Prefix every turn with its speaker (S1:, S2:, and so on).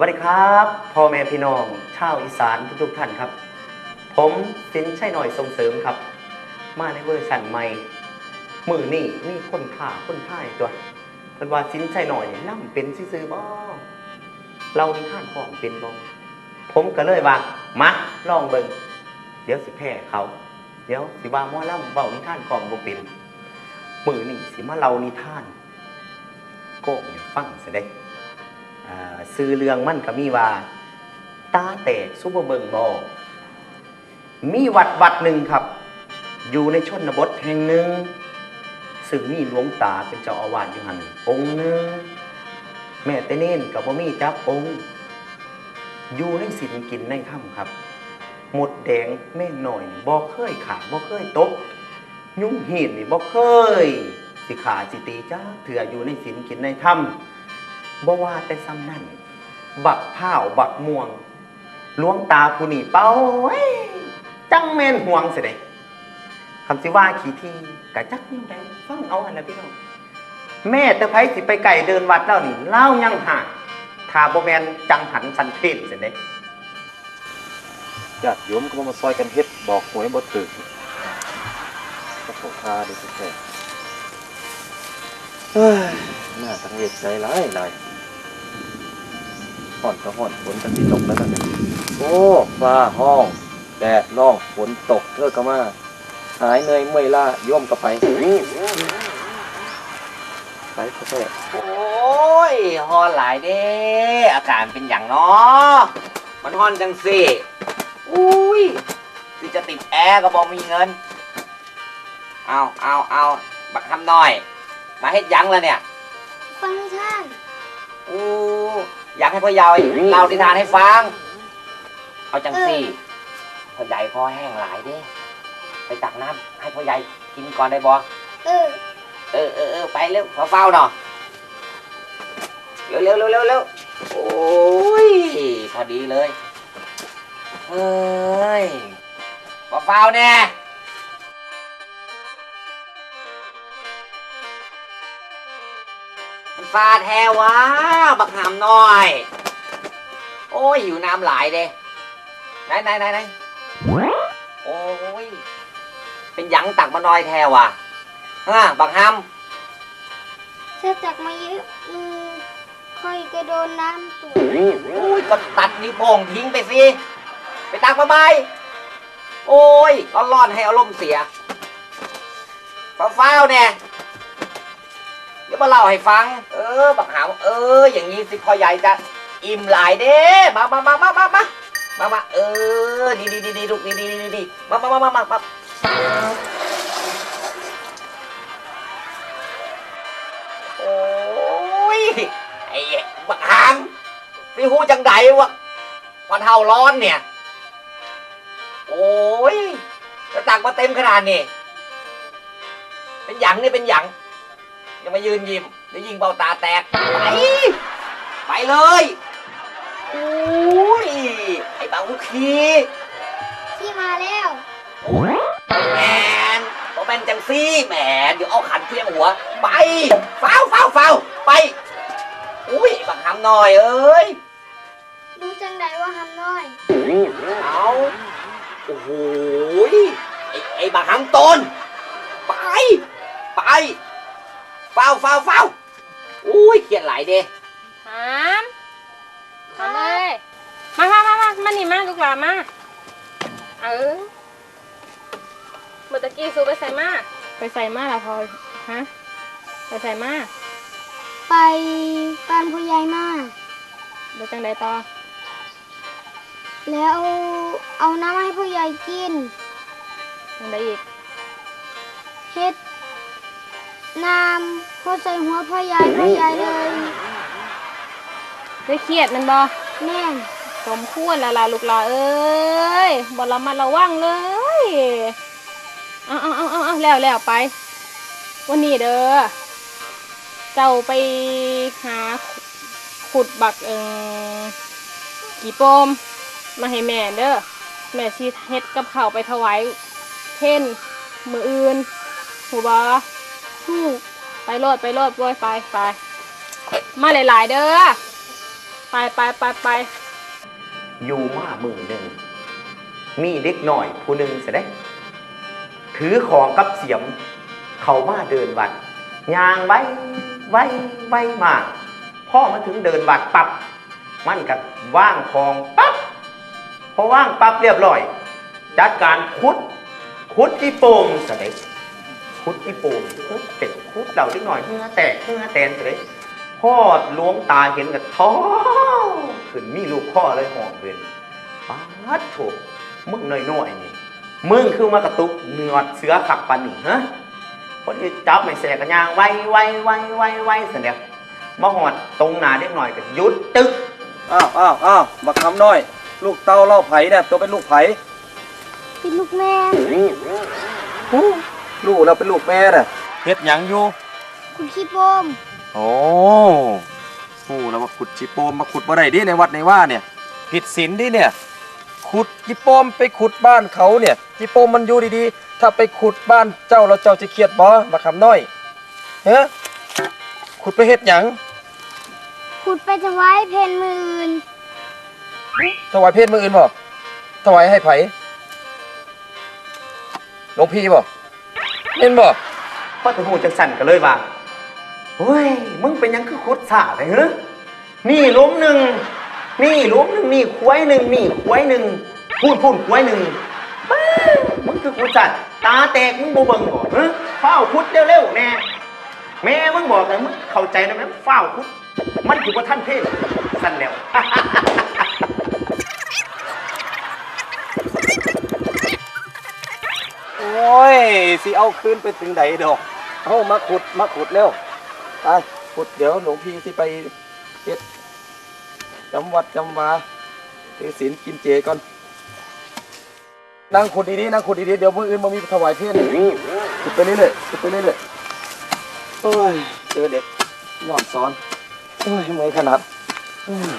S1: วัสดีครับพ่อแม่พี่น้องชาวอีสานทุกๆท่านครับ ผมสินชัยหน่อยส่งเสริมครับ มาในเวอร์ชันใหม่มือนี่มีคนข่าคนท่ายตัวเพิ่นว่าสินชัยหน่อยล่ำเป็นซื่อๆบ่เรานิท่านของเป็นบ่ผมก็เลยว่ามาลองเบิ่งเดี๋ยวสิแพ้เขา เดี๋ยวสิว่าหมอล่ำเบานิท่านของบ่เป็นมือนี่สิมาเล่านิท่านโก้ฟังซะเด้อ่า ซื้อเรื่องมันก็มีว่า ตาแตกซุปเปอร์เบิงบอมีวัดวัดหนึ่งครับ อยู่ในชนบทแห่งหนึ่ง ซึ่งมีหลวงตาเป็นเจ้าอาวาสอยู่หันองค์หนึ่งแม่แต่เน่นกับบ่มีจับองค์อยู่ในศีลกินในถ้ำครับ หมดแดงแม่หน่อยบ่เคยขาบ่เคยตก ยุ่งหินนี่บ่เคย สิขาสิตีจ้าเถื่ออยู่ในศีลกินในถ้ำ บ่ว่าแต่ซ้ำนั่น บักผ้าวบักม่วงหลวงตาผู้นี่เป้าเว้ยจังแม่นห่วงเสิเด้คำสิว่าขี่ทีกะจักนิ่งได้ฟังเอาอันนะพี่น้องแม่แต่ไผสิไปไก่เดินวัดแล้วนี่เล่ายังห่างถ้าบ่แมนจังหันสันเพศเสิเด้
S2: ญาติโยมก็มาซอยกันเฮ็ดบอกหวยบ่ถึกก็ขอคาด้แท้เฮ้ย น่าตังเวทใจหลายหลายห่อนก็ห่อนฝนกันสิตกแล้วกันนี่ยโอ้ฟ้าห้องแดดร้องฝนตกเธอก็มาหายเหนื่อยเมื่อยล้าโยมก็ไปไปก็แท้
S3: โอ้ยฮอนหลายเด้อาการเป็นอย่างเนาะมันฮอนจังสิอุ้ยสิจะติดแอร์ก็บอกมีเงิน เอาเอาเอาบักคำหน้อย มาเฮ็ดยังแล้วเนี่ย
S4: ฟังนิทาน
S3: อู้อยากให้พ่อใหญ่เล่านิทานให้ฟัง เอาจังสิพ่อใหญ่คอแห้งหลายเด้ ไปตักน้ำให้พ่อใหญ่กินก่อนได้บ่
S4: เออ
S3: เออเออเออไปเร็วเฝ้าๆหน่อยเร็วเร็วเร็วเร็วเร็วโอ้ยพอดีเลย เฮ้ยเฝ้าๆแน่ มันฟาแท้วะบักหามน้อย โอ้ยหิวน้ำหลายเด้ไหนไหนไหนไหนโอ้ย เป็นหยังตักมาน้อยแท้วะฮะบักหาม
S4: ถ้าจักมาเยอะมือค่อยก็โดนน้ำตัว
S3: อุ้ยก็ตัดนิ้วโป้งทิ้งไปสิไปตักมาใบโอ้ยร้อนๆให้อารมณ์เสียฟ้าวๆเนี่ย เดี๋ยวมาเล่าให้ฟัง เออบักหามเออ อย่างนี้สิพ่อใหญ่จะอิ่มหลายเด้มามามามามามามามาเออ ดีดีดีดีลูกดีดีดีดีมามามามามามาโอ้ยไอ้บักหามพี่หูจังไดวะวันเท่าร้อนเนี่ย โอ้ยจะตักมาเต็มขนาดนี้เป็นหยังนี่เป็นหยัง ยังมายืนยิ้มเดี๋ยวยิงเบ้าตาแตก ไป ไปเลยโอ้ยไอ้เบาลูกขี
S4: ที่มาแล้ว
S3: แมนโอแมนจังซี่แหมเดี๋ยวเอาขันเพียงหัว ไปฟ้าวฟ้าวฟ้าวไปอุ้ยไอ้บักหามหน่อยเอ้ย
S4: รู้จังใดว่าทำน้อย
S3: เอาโอ้โหยไอ้ไอ้บาหังตนไป ไป เฝ้าเฝ้าเฝ้าอุ้ยเกลียดหลายเด้
S5: หามทำเลยมามามามามานี่มาลูกหลานมาเออเมื่อตะกี้ซูไปใส่มาไปใส่มาแล้วพอฮะไปใส่มา
S4: ไปบ้านผู้ใหญ่มา
S5: เดี๋ยวจังใดต่อ
S4: แล้วเอาน้ำให้ผู้ใหญ่กิน
S5: จังใดอีก
S4: เฮ็ด น้ำพอใส่หัวพ่อใหญ่พ่อใหญ่เลย
S5: ได้เครียดแมันบ่
S4: แม่น
S5: สมควรแล้วล่ะลูกหลานเอ้ยบ่ระมัดระวังเลยเอาเอาเอาเอาเอาแล้วแล้วไป วันนี้เด้อเจ้าไปหาขุดบักเอิงกี่โปมมาให้แม่เด้อแม่ชีเฮ็ดกับข้าวไปถวายเพ่นมืออื่นหูบอ
S4: ฮู้
S5: ไปโลดไปโลดโวยไปไปมาหลาย ๆ เด้อไปไปไปไป
S1: อยู่มามือหนึ่ง มีเด็กหน่อยผู้หนึ่งเสยได้ถือของกับเสียม เขามาเดินวัดยางไว้ไว้ไว้มาพ่อมาถึงเดินวัดปับมันกับว่างของปั๊บพอว่างปั๊บเรียบร้อย จัดการคุดคุดที่โป่งเสยได้ คุดที่โป่งคุดเป็ดคุดเราเล็กหน่อยเมื่อแตกเมื่อแตนเสยได้พ่อหลวงตาเห็นกับท้อขึ้นมีลูกพ่อเลยห่องเวนป๊าดโถมึงน้อยๆนี่มึงคือมากระตุกเนื้อเสือขับปันนี่ฮะคนที่จับไม่แสกกันยางไวไวไวไวไวเสยเดียวมาหอดตรงหนาเด็กหน่อยก็หยุดตึก
S2: อ้าวอ้าวอ้าวมาคำน้อย ลูกเต้าเล่าไผ่เนี่ยตัวเป็นลูกไผ่
S4: เป็นลูกแม่
S2: ลูกเราเป็นลูกแม่น่ะเฮ็ดหยังอยู่
S4: คุณขี้โปม
S2: โอ้หูแล้วมาขุดจิโปมมาขุดบ่ได้ดิในวัดในว่าเนี่ยผิดศีลดิเนี่ย ขุดจิโปมไปขุดบ้านเขาเนี่ยจิโปมมันอยู่ดีๆ ถ้าไปขุดบ้านเจ้าแล้วเจ้าจะเครียดบ่มาคำน้อยเฮ้ขุดไปเฮ็ดหยัง
S4: ขุดไปถวายเพนมืออื่น
S2: ถวายเพศมืออื่นบ่ถวายให้ไผหลวงพี่บ่ เห็นบ่
S1: พ่อถึงหูจังสั่นก็เลยว่าเฮ้ยมึงเป็นหยังคือคุดสาไปเหรอนี่หล้มหนึ่งนี่หล้มหนึ่งนี่ควายหนึ่งนี่ควายหนึ่งพูดพูดควายหนึ่งป้ามึงคือคุดสัตว์ตาแตกมึงโบเบิงบ่เฮ้เฝ้าคุดเร็วๆแน่แม่มึงบอกเลยมึงเข้าใจนะแม่เฝ้าคุดมันอยู่กับท่านเพศสั่นแล้ว
S2: อ้ยสิเอาคืนไปถึงไหนดอกเอามาขุดมาขุดเร็วไปขุดเดี๋ยวหลวงพี่ที่ไปเฮ็ดจำวัดจำวาถือศีลกินเจก่อนนั่งขุดดีๆนั่งขุดดีๆเดี๋ยวมืออื่นมามีถวายเพลขุดไปเรื่อยๆขุดไปเรื่อยๆโอ้ยเจอเด็กย้อนสอนโอ้ยเมื่อยขนาดอืม